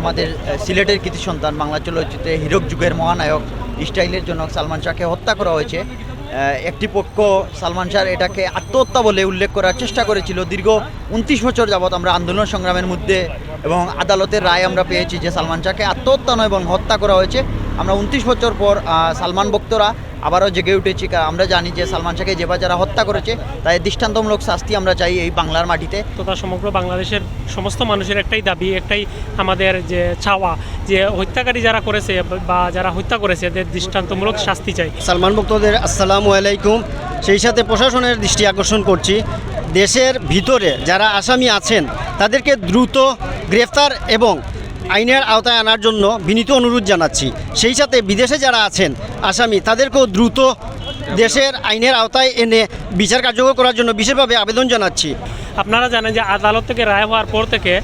আমাদের সিলেটের কৃতি সন্তান বাংলা চলচ্চিত্রে হিরক যুগের মহানায়ক স্টাইলের জন্য সালমান শাহকে হত্যা করা হয়েছে। একটি পক্ষ সালমান শাহ এটাকে আত্মহত্যা বলে উল্লেখ করার চেষ্টা করেছিল। দীর্ঘ উনত্রিশ বছর যাবৎ আমরা আন্দোলন সংগ্রামের মধ্যে এবং আদালতের রায় আমরা পেয়েছি যে সালমান শাহকে আত্মহত্যা নয় এবং হত্যা করা হয়েছে। আমরা উনত্রিশ বছর পর সালমান ভক্তরা আবারও জেগে উঠেছি। আমরা জানি যে সালমান শাহকে যে বা যারা হত্যা করেছে তাই দৃষ্টান্তমূলক শাস্তি আমরা চাই এই বাংলার মাটিতে। তথা সমগ্র বাংলাদেশের সমস্ত মানুষের একটাই দাবি একটাই আমাদের যে চাওয়া যে হত্যাকারী যারা করেছে বা যারা হত্যা করেছে এদের দৃষ্টান্তমূলক শাস্তি চাই। সালমান ভক্তদের আসসালামু আলাইকুম। সেই সাথে প্রশাসনের দৃষ্টি আকর্ষণ করছি। দেশের ভিতরে যারা আসামি আছেন তাদেরকে দ্রুত গ্রেফতার এবং আইনের আওতায় আনার জন্য বিনীত অনুরোধ জানাচ্ছি। সেই সাথে বিদেশে যারা আছেন আসামি তাদেরকেও দ্রুত দেশের আইনের আওতায় এনে বিচার কার্যকর করার জন্য বিশেষভাবে আবেদন জানাচ্ছি। আপনারা জানেন যে আদালত থেকে রায় হওয়ার পর থেকে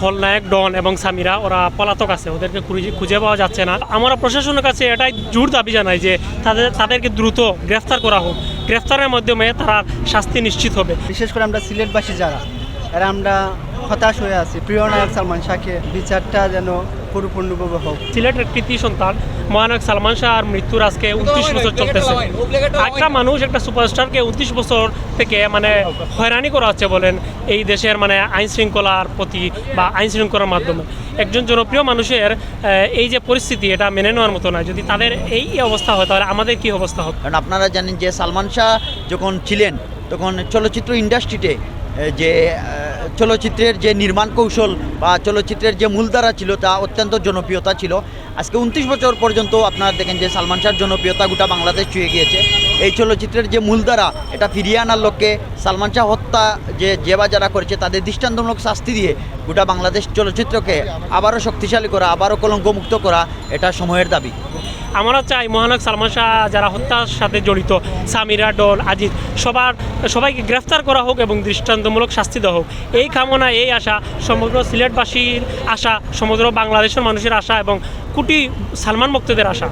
হলনায়ক ডন এবং সামিরা ওরা পলাতক আছে ওদেরকে খুঁজে- খুঁজে পাওয়া যাচ্ছে না। আমরা প্রশাসনের কাছে এটাই জোর দাবি জানাই যে তাদের তাদেরকে দ্রুত গ্রেফতার করা হোক। গ্রেফতারের মাধ্যমে তারা শাস্তি নিশ্চিত হবে। বিশেষ করে আমরা সিলেটবাসী যারা এরা আমরা হতাশ হয়ে আছি। প্রিয় নায়ক সালমান শাহকে বিচারটা যেন পরিপূর্ণভাবে হোক। সিলেটের কৃতি সন্তান মহানায়ক সালমান শাহ আর মৃত্যুর আজকে উনত্রিশ বছর চলতেছে। একটা মানুষ একটা সুপারস্টারকে উনত্রিশ বছর থেকে মানে হয়রানি করা হচ্ছে বলেন এই দেশের মানে আইন শৃঙ্খলার প্রতি বা আইন শৃঙ্খলার মাধ্যমে। একজন জনপ্রিয় মানুষের এই যে পরিস্থিতি এটা মেনে নেওয়ার মতো নয়। যদি তাদের এই অবস্থা হয় তাহলে আমাদের কি অবস্থা হবে? কারণ আপনারা জানেন যে সালমান শাহ যখন ছিলেন তখন চলচ্চিত্র ইন্ডাস্ট্রিতে যে চলচ্চিত্রের যে নির্মাণ কৌশল বা চলচ্চিত্রের যে মূলধারা ছিল তা অত্যন্ত জনপ্রিয়তা ছিল। আজকে উনত্রিশ বছর পর্যন্ত আপনারা দেখেন যে সালমান শাহর জনপ্রিয়তা গোটা বাংলাদেশ ছুঁয়ে গিয়েছে। এই চলচ্চিত্রের যে মূলধারা, এটা ফিরিয়ে আনার লক্ষ্যে সালমান শাহ হত্যা যে যে বা যারা করেছে, তাদের দৃষ্টান্তমূলক শাস্তি দিয়ে গোটা বাংলাদেশ চলচ্চিত্রকে আবারও শক্তিশালী করা, আবারও কলঙ্কমুক্ত করা, এটা সময়ের দাবি। আমরা চাই মহানক সালমান শাহ যারা হত্যার সাথে জড়িত, সামিরা, ডল, আজিজ, সবার সবাইকে গ্রেফতার করা হোক এবং দৃষ্টান্তমূলক শাস্তি দেওয়া হোক। এই কামনা, এই আশা, সমগ্র সিলেটবাসীর আশা, সমগ্র বাংলাদেশের মানুষের আশা এবং কোটি সালমান ভক্তদের আশা।